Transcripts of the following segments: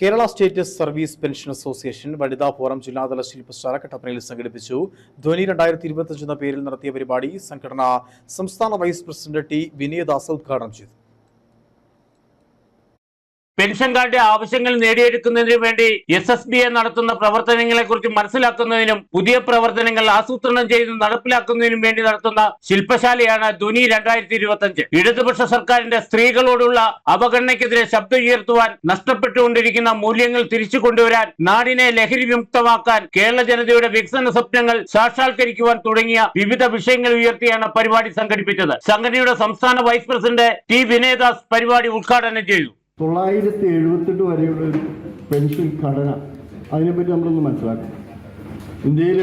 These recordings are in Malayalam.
Kerala state service pension association വനിതാ ഫോറം ജില്ലാതല ശില്പശാല കട്ടപ്പനയിൽ സംഘടിപ്പിച്ചു. ധ്വനി രണ്ടായിരത്തി ഇരുപത്തിയഞ്ച് എന്ന പേരിൽ നടത്തിയ പരിപാടി സംഘടന സംസ്ഥാന വൈസ് പ്രസിഡന്റ് ടി വിനയദാസ് ഉദ്ഘാടനം ചെയ്തു. പെൻഷൻ കാർഡ് ആവശ്യങ്ങൾ നേടിയെടുക്കുന്നതിനു വേണ്ടി എസ് എസ് ബി എ നടത്തുന്ന പ്രവർത്തനങ്ങളെ കുറിച്ച് മനസ്സിലാക്കുന്നതിനും പുതിയ പ്രവർത്തനങ്ങൾ ആസൂത്രണം ചെയ്ത് നടപ്പിലാക്കുന്നതിനും വേണ്ടി നടത്തുന്ന ശില്പശാലയാണ് ധ്വനി രണ്ടായിരത്തി ഇരുപത്തി അഞ്ച് ഇടതുപക്ഷ സർക്കാരിന്റെ സ്ത്രീകളോടുള്ള അവഗണനയ്ക്കെതിരെ ശബ്ദം ഉയർത്തുവാൻ നഷ്ടപ്പെട്ടുകൊണ്ടിരിക്കുന്ന മൂല്യങ്ങൾ തിരിച്ചു കൊണ്ടുവരാൻ നാടിനെ ലഹരി വിമുക്തമാക്കാൻ കേരള ജനതയുടെ വികസന സ്വപ്നങ്ങൾ സാക്ഷാത്കരിക്കുവാൻ തുടങ്ങിയ വിവിധ വിഷയങ്ങൾ ഉയർത്തിയാണ് പരിപാടി സംഘടിപ്പിച്ചത്. സംഘടനയുടെ സംസ്ഥാന വൈസ് പ്രസിഡന്റ് ടി വിനയദാസ് പരിപാടി ഉദ്ഘാടനം ചെയ്തു. തൊള്ളായിരത്തി എഴുപത്തെട്ട് വരെയുള്ള ഒരു പെൻഷൻ ഘടന. അതിനെപ്പറ്റി നമ്മളൊന്ന് മനസ്സിലാക്കും. ഇന്ത്യയിൽ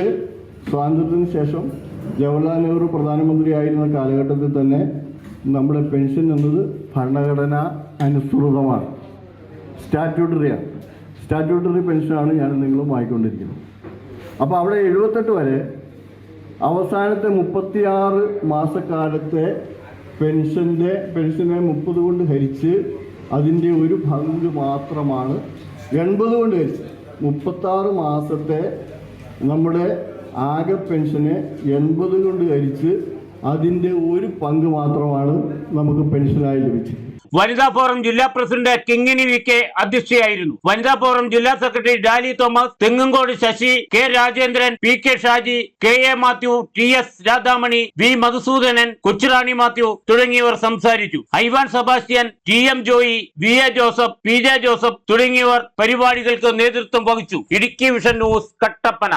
സ്വാതന്ത്ര്യത്തിന് ശേഷം ജവഹർലാൽ നെഹ്റു പ്രധാനമന്ത്രിയായിരുന്ന കാലഘട്ടത്തിൽ തന്നെ നമ്മുടെ പെൻഷൻ എന്നത് ഭരണഘടന അനുസൃതമാണ്. സ്റ്റാറ്റ്യൂട്ടറിയാണ് സ്റ്റാറ്റ്യൂട്ടറി പെൻഷനാണ് ഞാൻ നിങ്ങളും വായിക്കൊണ്ടിരിക്കുന്നത് അപ്പോൾ അവിടെ എഴുപത്തെട്ട് വരെ അവസാനത്തെ മുപ്പത്തിയാറ് മാസക്കാലത്തെ പെൻഷന്റെ പെൻഷനെ മുപ്പത് കൊണ്ട് ഹരിച്ച് അതിന്റെ ഒരു പങ്ക് മാത്രമാണ്. എൺപത് കൊണ്ട് ഹരിച്ച് മുപ്പത്താറ് മാസത്തെ നമ്മുടെ ആകെ പെൻഷനെ എൺപത് കൊണ്ട് ഹരിച്ച് അതിന്റെ ഒരു പങ്ക് മാത്രമാണ് നമുക്ക് പെൻഷനായി ലഭിച്ചത്. വനിതാ ഫോറം ജില്ലാ പ്രസിഡന്റ് കിങ്ങിനി വി കെ അധ്യക്ഷയായിരുന്നു. വനിതാ ഫോറം ജില്ലാ secretary Dali Thomas Thengumkode Sasi K Rajendran P K Shaji K A Mathew T S Radhamani V Madhusoodanan Kochurani Mathew തുടങ്ങിയവർ സംസാരിച്ചു. Ivan Sebastian T M Joy V A Joseph P J Joseph തുടങ്ങിയവർ പരിപാടികൾക്ക് നേതൃത്വം വഹിച്ചു. Idukki vision news Kattappana.